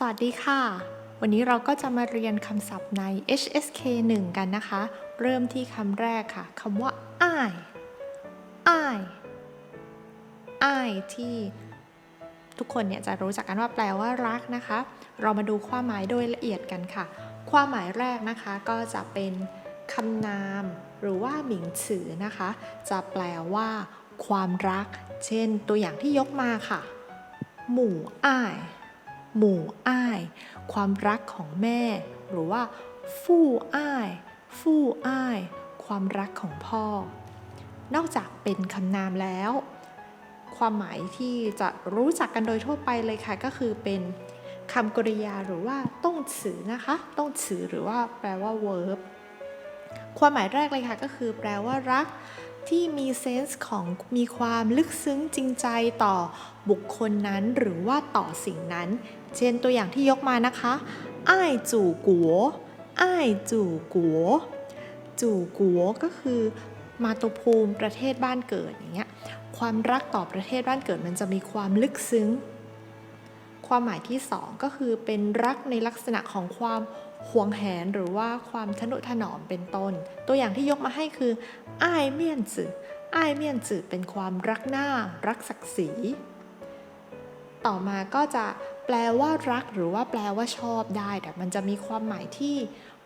สวัสดีค่ะ วันนี้เราก็จะมาเรียนคำศัพท์ใน HSK 1 กันนะคะ เริ่มที่คำแรกค่ะคำว่า I I I ที่ทุกคนเนี่ยจะรู้จักกันว่าแปลว่ารักนะคะ เรามาดูความหมายโดยละเอียดกันค่ะ ความหมายแรกนะคะก็จะเป็นคำนาม หรือว่าหมิงฉือนะคะ จะแปลว่า ความรัก เช่น ตัวอย่างที่ยกมาค่ะ หมู่อ้าย หมู่อ้าย ความรักของแม่ หรือว่า ฟู่อ้าย ฟู่อ้าย ความรักของพ่อ นอกจากเป็นคำนามแล้ว ความหมายที่จะรู้จักกันโดยทั่วไปเลยค่ะ ก็คือเป็นคำกริยาหรือว่าต้องฉือนะคะ ต้องฉือหรือว่าแปลว่า verb ความหมายแรกเลยค่ะก็คือแปลว่ารัก ที่มีเซนส์ของมีความลึกซึ้งจริงใจต่อบุคคลนั้นหรือว่าต่อสิ่งนั้น เช่นตัวอย่างที่ยกมานะคะอ้ายจู่กัวอ้ายจู่กัวจู่กัวก็คือมาตุภูมิประเทศบ้านเกิดอย่างเงี้ยความรักต่อประเทศบ้านเกิดมันจะมีความลึกซึ้ง ความหมายที่สองก็คือเป็นรักในลักษณะของความห่วงแหนหรือว่าความทนุถนอมเป็นต้น ตัวอย่างที่ยกมาให้คือ อ้ายเมียนจืออ้ายเมียนจือเป็นความรักหน้า รักศักดิ์ศรี ต่อมาก็จะแปลว่ารักหรือว่าแปลว่าชอบได้ แต่มันจะมีความหมายที่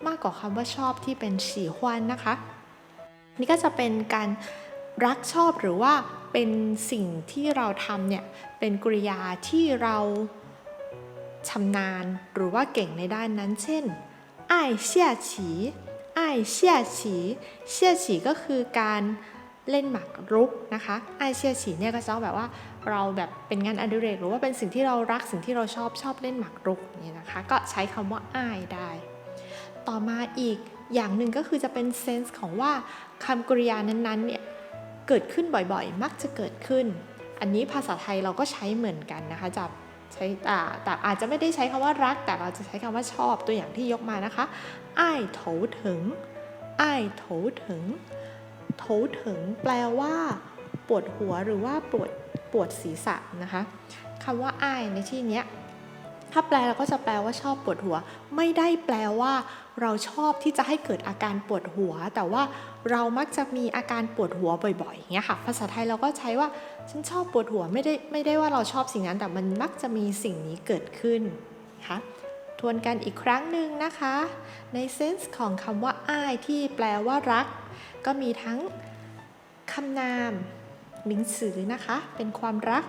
มากกว่าคำว่าชอบที่เป็นฉีฮวนนะคะ นี่ก็จะเป็นการรักชอบหรือว่าเป็นสิ่งที่เราทำเนี่ย เป็นกริยาที่เราชำนาญหรือว่าเก่งในด้านนั้น เช่นอายเชี่ยฉี เชี่ยฉีเชี่ยฉีก็คือการเล่นหมากรุกนะคะไอเชี่ยฉีเนี่ยก็จะแบบว่าเราแบบเป็นงานอดิเรกหรือว่าเป็นสิ่งที่เรารักสิ่งที่เราชอบชอบเล่นหมากรุกนี่นะคะ ก็ใช้คำว่าไอได้ ต่อมาอีกอย่างหนึ่งก็คือจะเป็นเซนส์ของว่าคำกริยานั้นๆเนี่ยเกิดขึ้นบ่อยๆ มักจะเกิดขึ้น อันนี้ภาษาไทยเราก็ใช้เหมือนกันนะคะจะ ใช้แต่แต่อาจจะไม่ได้ใช้คำว่ารัก แต่เราจะใช้คำว่าชอบตัวอย่างที่ยกมานะคะอ้ายโถถึงอ้ายโถถึงโถถึงแปลว่า ปวดหัวหรือว่าปวดปวดศีรษะนะคะคำว่าอ้ายในที่เนี้ย ถ้าแปลเราก็จะแปลว่าชอบปวดหัว ไม่ได้แปลว่า เราชอบที่จะให้เกิดอาการปวดหัว แต่ว่าเรามักจะมีอาการปวดหัวบ่อยๆอย่างเงี้ยค่ะ ภาษาไทยเราก็ใช้ว่าฉันชอบปวดหัวไม่ได้ไม่ได้ว่าเราชอบสิ่งนั้น แต่มันมักจะมีสิ่งนี้เกิดขึ้นนะคะทวนกันอีกครั้งหนึ่งนะคะ ในเซนส์ของคำว่าอ้ายที่แปลว่ารัก ก็มีทั้งคำนามหมิงสือนะคะ เป็นความรัก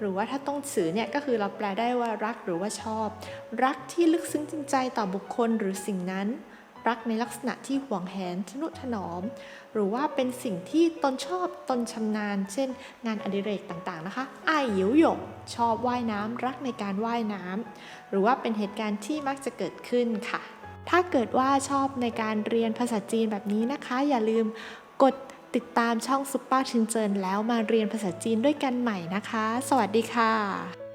หรือว่าถ้าต้องสือเนี่ยก็คือเราแปลได้ว่ารักหรือว่าชอบ รักที่ลึกซึ้งจริงใจต่อบุคคลหรือสิ่งนั้น รักในลักษณะที่หวงแหนทนุถนอม หรือว่าเป็นสิ่งที่ตนชอบตนชำนาญ เช่น งานอดิเรกต่างๆนะคะอ้ายหยิวหยงชอบว่ายน้ำรักในการว่ายน้ำหรือว่าเป็นเหตุการณ์ที่มักจะเกิดขึ้นค่ะ ถ้าเกิดว่าชอบในการเรียนภาษาจีนแบบนี้นะคะ อย่าลืมกด ติดตามช่องซุปเปอร์ชินเจินแล้วมาเรียนภาษาจีนด้วยกันใหม่นะคะ สวัสดีค่ะ